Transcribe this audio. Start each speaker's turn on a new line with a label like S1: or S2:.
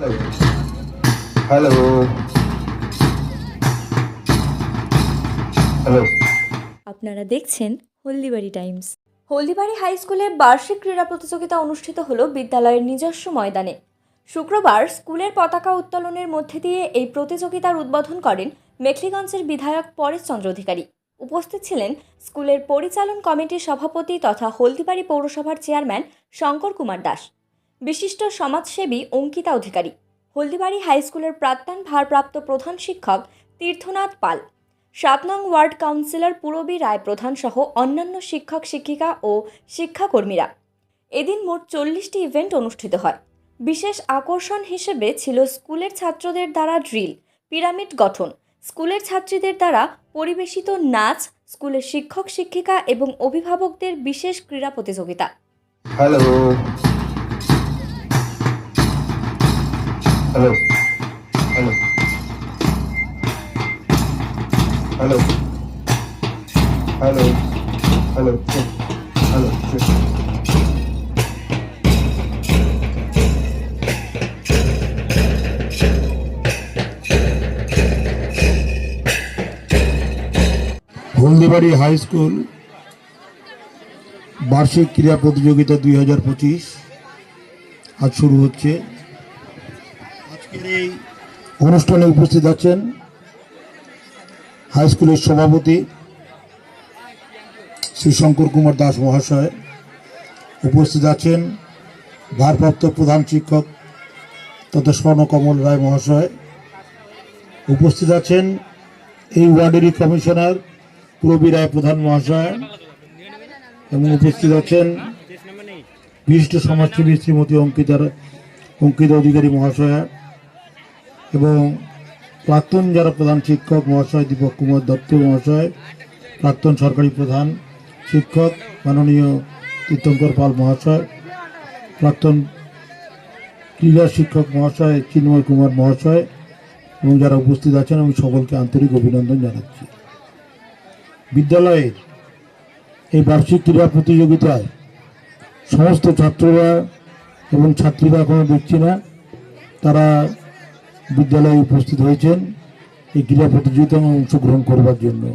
S1: Hello hello
S2: আপনারা দেখছেন Haldibari Times. Haldibari high স্কুলে বার্ষিক ক্রীড়া প্রতিযোগিতা অনুষ্ঠিত হলো বিদ্যালয়ের নিজস্ব ময়দানে। শুক্রবার স্কুলের পতাকা উত্তোলনের মধ্যে দিয়ে এই প্রতিযোগিতার উদ্বোধন করেন মেখলিগঞ্জের বিধায়ক পরেশ চন্দ্র অধিকারী। উপস্থিত ছিলেন স্কুলের পরিচালন কমিটির সভাপতি তথা হলদিবাড়ি পৌরসভার চেয়ারম্যান শঙ্কর কুমার দাস। বিশিষ্ট সমাজসেবী অঙ্কিতা অধিকারী, হলদিবাড়ি হাই স্কুলের প্রাক্তন ভারপ্রাপ্ত প্রধান শিক্ষক তীর্থনাথ পাল, সাত নং ওয়ার্ড কাউন্সিলর পূরবী রায় প্রধান সহ অন্যান্য শিক্ষক, শিক্ষিকা ও শিক্ষাকর্মীরা। এদিন মোট চল্লিশটি ইভেন্ট অনুষ্ঠিত হয়। বিশেষ আকর্ষণ হিসেবে ছিল স্কুলের ছাত্রদের দ্বারা ড্রিল, পিরামিড গঠন, স্কুলের ছাত্রীদের দ্বারা পরিবেশিত নাচ, স্কুলের শিক্ষক, শিক্ষিকা এবং অভিভাবকদের বিশেষ ক্রীড়া প্রতিযোগিতা।
S1: Hello. Hello hello hello hello hello hello
S3: Haldibari high school বার্ষিক ক্রীড়া প্রতিযোগিতা দুই আজ শুরু হচ্ছে। আজকের এই অনুষ্ঠানে উপস্থিত আছেন হাই স্কুলের সভাপতি শ্রী শঙ্কর কুমার দাস মহাশয়। উপস্থিত আছেন ভারপ্রাপ্ত প্রধান শিক্ষক তথা স্বর্ণকমল রায় মহাশয়। উপস্থিত আছেন এই ওয়ার্ডেরই কমিশনার পুরবী রায় প্রধান মহাশয় এবং উপস্থিত আছেন বিশিষ্ট সমাজসেবী শ্রীমতী অঙ্কিতার অঙ্কিতা অধিকারী মহাশয়া। এবং প্রাক্তন যারা প্রধান শিক্ষক মহাশয় দীপক কুমার দত্ত মহাশয়, প্রাক্তন সরকারি প্রধান শিক্ষক মাননীয় তীর্থঙ্কর পাল মহাশয়, প্রাক্তন ক্রীড়া শিক্ষক মহাশয় চিন্ময় কুমার মহাশয় এবং যারা উপস্থিত আছেন, আমি সকলকে আন্তরিক অভিনন্দন জানাচ্ছি। বিদ্যালয়ের এই বার্ষিক ক্রীড়া প্রতিযোগিতায় সমস্ত ছাত্ররা এবং ছাত্রীরা এখনও দেখছি না। তারা বিদ্যালয়ে উপস্থিত হয়েছেন। এই ক্রীড়া প্রতিযোগিতায় অংশগ্রহণ করবার জন্য।